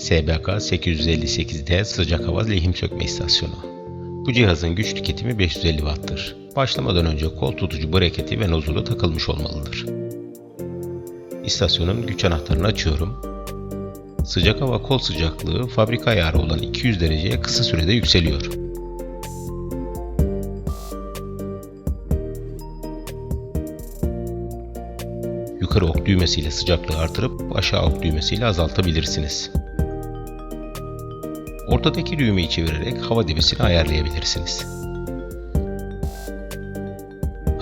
SBK 858D sıcak hava lehim sökme istasyonu. Bu cihazın güç tüketimi 550 Watt'tır. Başlamadan önce kol tutucu braketi ve nozulu takılmış olmalıdır. İstasyonun güç anahtarını açıyorum. Sıcak hava kol sıcaklığı fabrika ayarı olan 200 dereceye kısa sürede yükseliyor. Yukarı ok düğmesiyle sıcaklığı artırıp aşağı ok düğmesiyle azaltabilirsiniz. Ortadaki düğmeyi çevirerek hava debisini ayarlayabilirsiniz.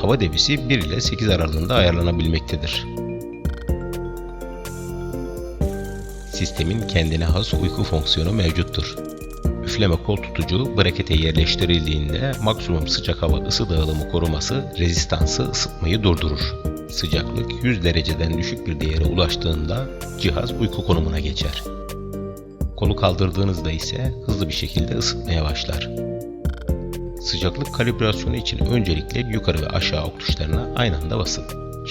Hava debisi 1 ile 8 aralığında ayarlanabilmektedir. Sistemin kendine has uyku fonksiyonu mevcuttur. Üfleme kol tutucu brakete yerleştirildiğinde maksimum sıcak hava ısı dağılımı koruması rezistansı ısıtmayı durdurur. Sıcaklık 100 dereceden düşük bir değere ulaştığında cihaz uyku konumuna geçer. Kolu kaldırdığınızda ise hızlı bir şekilde ısıtmaya başlar. Sıcaklık kalibrasyonu için öncelikle yukarı ve aşağı ok tuşlarına aynı anda basın.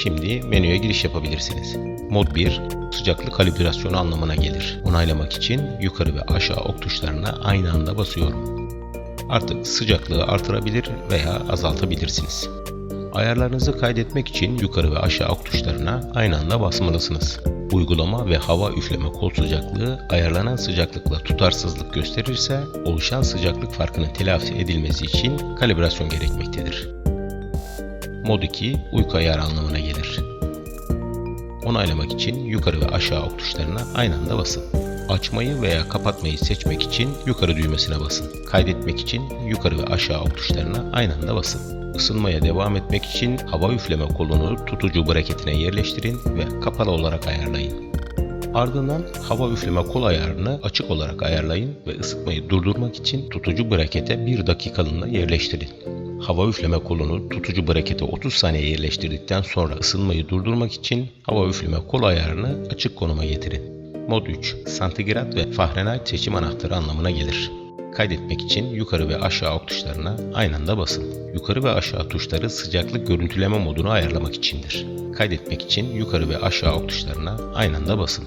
Şimdi menüye giriş yapabilirsiniz. Mod 1, sıcaklık kalibrasyonu anlamına gelir. Onaylamak için yukarı ve aşağı ok tuşlarına aynı anda basıyorum. Artık sıcaklığı artırabilir veya azaltabilirsiniz. Ayarlarınızı kaydetmek için yukarı ve aşağı ok tuşlarına aynı anda basmalısınız. Uygulama ve hava üfleme kol sıcaklığı ayarlanan sıcaklıkla tutarsızlık gösterirse oluşan sıcaklık farkının telafi edilmesi için kalibrasyon gerekmektedir. Mod 2 uyku ayarı anlamına gelir. Onaylamak için yukarı ve aşağı ok tuşlarına aynı anda basın. Açmayı veya kapatmayı seçmek için yukarı düğmesine basın. Kaydetmek için yukarı ve aşağı ok tuşlarına aynı anda basın. Isınmaya devam etmek için hava üfleme kolunu tutucu braketine yerleştirin ve kapalı olarak ayarlayın. Ardından hava üfleme kol ayarını açık olarak ayarlayın ve ısıtmayı durdurmak için tutucu brakete 1 dakikalığına yerleştirin. Hava üfleme kolunu tutucu brakete 30 saniye yerleştirdikten sonra ısınmayı durdurmak için hava üfleme kol ayarını açık konuma getirin. Mod 3, santigrat ve Fahrenheit seçim anahtarı anlamına gelir. Kaydetmek için yukarı ve aşağı ok tuşlarına aynı anda basın. Yukarı ve aşağı tuşları sıcaklık görüntüleme modunu ayarlamak içindir. Kaydetmek için yukarı ve aşağı ok tuşlarına aynı anda basın.